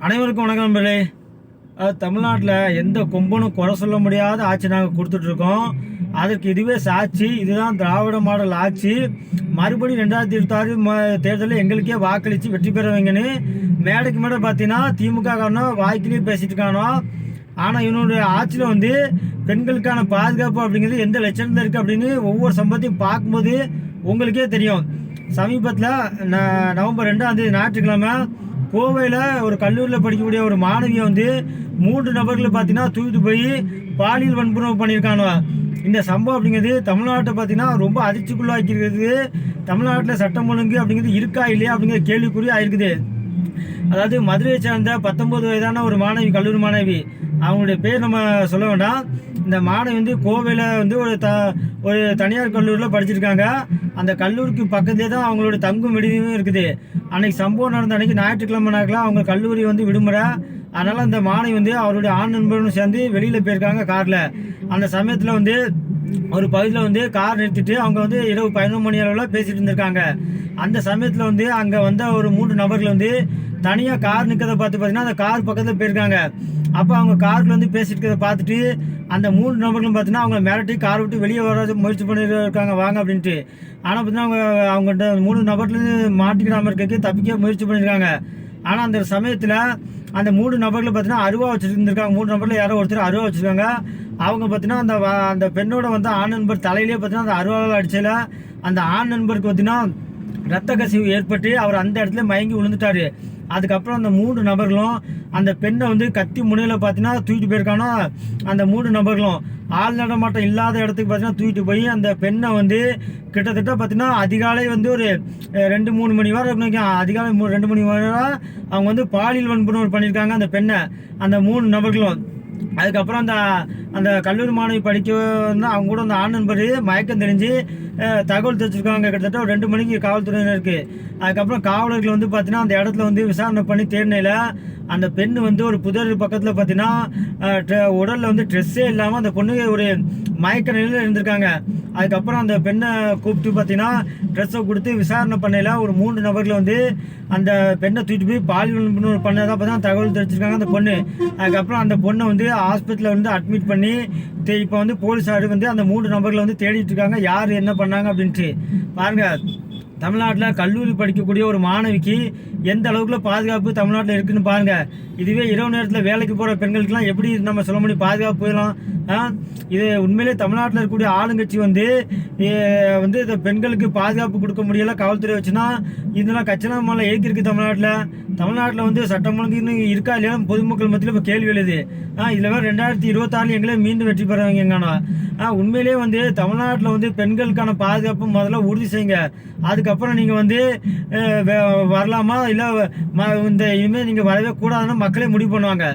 அனைவருக்கும் வணக்கம் நண்பர்களே. தமிழ்நாட்டில் எந்த கொம்பனும் குறை சொல்ல முடியாத ஆட்சி நாங்கள் கொடுத்துட்ருக்கோம். அதற்கு இதுவே சாட்சி. இதுதான் திராவிட மாடல் ஆட்சி. மறுபடியும் ரெண்டாயிரத்தி இருபத்தாறு ம தேர்தலில் எங்களுக்கே வாக்களித்து வெற்றி பெறுவீங்கன்னு மேடைக்கு மேடை பார்த்தீங்கன்னா திமுக காரணம் வாய்க்கிலேயே பேசிட்டு இருக்கானோ. ஆனால் இவனுடைய ஆட்சியில் வந்து பெண்களுக்கான பாதுகாப்பு அப்படிங்கிறது எந்த லட்சணத்தில் இருக்குது அப்படின்னு ஒவ்வொரு சம்பவத்தையும் பார்க்கும்போது உங்களுக்கே தெரியும். சமீபத்தில் ந- நவம்பர் ரெண்டாம் தேதி ஞாயிற்றுக்கிழமை கோவையில் ஒரு கல்லூரியில் படிக்கக்கூடிய ஒரு மாணவியை வந்து மூன்று நபர்களை பார்த்தீங்கன்னா தூக்கிட்டு போய் பாலியல் வன்புணர்வு பண்ணியிருக்கானுவா இந்த சம்பவம் அப்படிங்கிறது தமிழ்நாட்டை பார்த்தீங்கன்னா ரொம்ப அதிர்ச்சிக்குள்ளாக்கியிருக்கிறது தமிழ்நாட்டில் சட்டம் ஒழுங்கு அப்படிங்கிறது இருக்கா இல்லையா அப்படிங்கிற கேள்விக்குறி ஆயிருக்குது. அதாவது மதுரையை சேர்ந்த பத்தொம்பது வயதான ஒரு மாணவி கல்லூரி மாணவி. அவங்களுடைய பேர் நம்ம சொல்ல வேண்டாம். இந்த மாணவி வந்து கோவையில் வந்து ஒரு த ஒரு தனியார் கல்லூரியில் படிச்சிருக்காங்க. அந்த கல்லூரிக்கு பக்கத்துலேயே தான் அவங்களோட தங்கும் விடுதியும் இருக்குது. அன்னைக்கு சம்பவம் நடந்த அன்றைக்கி ஞாயிற்றுக்கிழமை நாட்கள் அவங்க கல்லூரி வந்து விடுமுறை. அதனால் அந்த மாணவி வந்து அவருடைய ஆண் நண்பர்களும் சேர்ந்து வெளியில் போயிருக்காங்க காரில். அந்த சமயத்தில் வந்து ஒரு பகுதியில் வந்து கார் நிறுத்திட்டு அவங்க வந்து இரவு பதினொரு மணி அளவில் பேசிகிட்டு இருந்திருக்காங்க. அந்த சமயத்தில் வந்து அங்கே வந்த ஒரு மூன்று நபர்கள் வந்து தனியாக கார் நிற்கிறத பார்த்து பார்த்தீங்கன்னா அந்த கார் பக்கத்தில் போயிருக்காங்க. அப்போ அவங்க காரில் வந்து பேசிட்டு இருக்கிறத பார்த்துட்டு அந்த மூன்று நபர்களும் பார்த்தீங்கன்னா அவங்க மிரட்டி கார் விட்டு வெளியே வர முயற்சி பண்ணிட்டு இருக்காங்க வாங்க அப்படின்ட்டு. ஆனால் பார்த்தீங்கன்னா அவங்க அவங்ககிட்ட மூணு நபர்லேருந்து மாட்டிக்கிடாமல் இருக்க தப்பிக்க முயற்சி பண்ணியிருக்காங்க ஆனால் அந்த சமயத்தில் அந்த மூணு நபர்கள் பார்த்தீங்கன்னா அருவா வச்சுருந்துருக்காங்க. மூணு நபரில் யாரோ ஒருத்தர் அருவா வச்சுருக்காங்க. அவங்க பார்த்தீங்கன்னா அந்த வ- அந்த பெண்ணோட வந்து ஆண் நண்பர் தலையிலேயே பார்த்தீங்கன்னா அந்த அருவாவில் அடிச்சல அந்த ஆண் நண்பருக்கு பார்த்தீங்கன்னா ரத்த கசிவு ஏற்பட்டு அவர் அந்த இடத்துல மயங்கி விழுந்துட்டாரு. அதுக்கப்புறம் அந்த மூணு நபர்களும் அந்த பெண்ணை வந்து கத்தி முனையில் பார்த்தீங்கன்னா தூக்கிட்டு போயிருக்கானோ? அந்த மூணு நபர்களும். ஆள் நடமாட்டம் இல்லாத இடத்துக்கு பார்த்தீங்கன்னா தூக்கிட்டு போய் அந்த பெண்ணை வந்து கிட்டத்தட்ட பார்த்தீங்கன்னா அதிகாலை வந்து ஒரு ரெண்டு மூணு மணி வரை அதிகாலை மூணு ரெண்டு மணி வரை அவங்க வந்து பாலியல் வன்புணர்வு பண்ணியிருக்காங்க அந்த பெண்ணை அந்த மூணு நபர்களும். அதுக்கப்புறம் அந்த அந்த கல்லூரி மாணவி படிக்க வந்து அவங்க கூட அந்த ஆண் நண்பர் மயக்கம் தெரிஞ்சு தகவல் தெரிஞ்சிருக்காங்க. கிட்டத்தட்ட ஒரு ரெண்டு மணிக்கு காவல்துறையினருக்கு அதுக்கப்புறம் காவலர்கள் வந்து பார்த்தீங்கன்னா அந்த இடத்துல வந்து விசாரணை பண்ணி தேடினையில் அந்த பெண் வந்து ஒரு புதர் பக்கத்தில் பார்த்தீங்கன்னா உடலில் வந்து ட்ரெஸ்ஸே இல்லாமல் அந்த பொண்ணு ஒரு மயக்க நிலையில் இருந்திருக்காங்க. அதுக்கப்புறம் அந்த பெண்ணை கூப்பிட்டு பார்த்தீங்கன்னா ட்ரெஸ்ஸை கொடுத்து விசாரணை பண்ணையில் ஒரு மூன்று நபர்கள் வந்து அந்த பெண்ணை தூக்கிட்டு போய் பாலியல் வன்புணர்வு பண்ணதாக பார்த்தா தகவல் தெரிவிச்சிருக்காங்க அந்த பொண்ணு. அதுக்கப்புறம் அந்த பொண்ணை வந்து ஹாஸ்பிட்டலில் வந்து அட்மிட் பண்ணி இப்போ வந்து போலீஸார் வந்து அந்த மூன்று நபர்களை வந்து தேடிட்டு இருக்காங்க. யார் என்ன பண்ண பண்ணாங்க அப்படின்ட்டு. பாருங்கள் தமிழ்நாட்டில் கல்லூரி படிக்கக்கூடிய ஒரு மாணவிக்கு எந்த அளவுக்குள்ள பாதுகாப்பு தமிழ்நாட்டில் இருக்குன்னு பாருங்கள் இதுவே இரவு நேரத்தில் வேலைக்கு போகிற பெண்களுக்கெல்லாம் எப்படி நம்ம சொல்ல முடியும்? பாதுகாப்பு போயிடலாம். இது உண்மையிலே தமிழ்நாட்டில் இருக்கக்கூடிய ஆளுங்கட்சி வந்து வந்து இந்த பெண்களுக்கு பாதுகாப்பு கொடுக்க முடியல காவல்துறை வச்சுன்னா இதெல்லாம் கச்சனா ஏற்றிருக்கு தமிழ்நாட்டில். தமிழ்நாட்டில் வந்து சட்டம் ஒழுங்குன்னு இருக்கா இல்லையா பொதுமக்கள் மத்தியில் இப்போ கேள்வி எழுது. ஆ இதில் வேறு ரெண்டாயிரத்தி இருபத்தாறு எங்களே மீண்டும் வெற்றி பெறவங்க எங்கன்னா ஆ உண்மையிலேயே வந்து தமிழ்நாட்டில் வந்து பெண்களுக்கான பாதுகாப்பு முதல்ல உறுதி செய்யுங்க. அதுக்கு அதுக்கப்புறம் நீங்கள் வந்து வரலாமா? இல்லை இந்த இனிமேல் நீங்கள் வரவே கூடாதுன்னு மக்களே முடிவு பண்ணுவாங்க.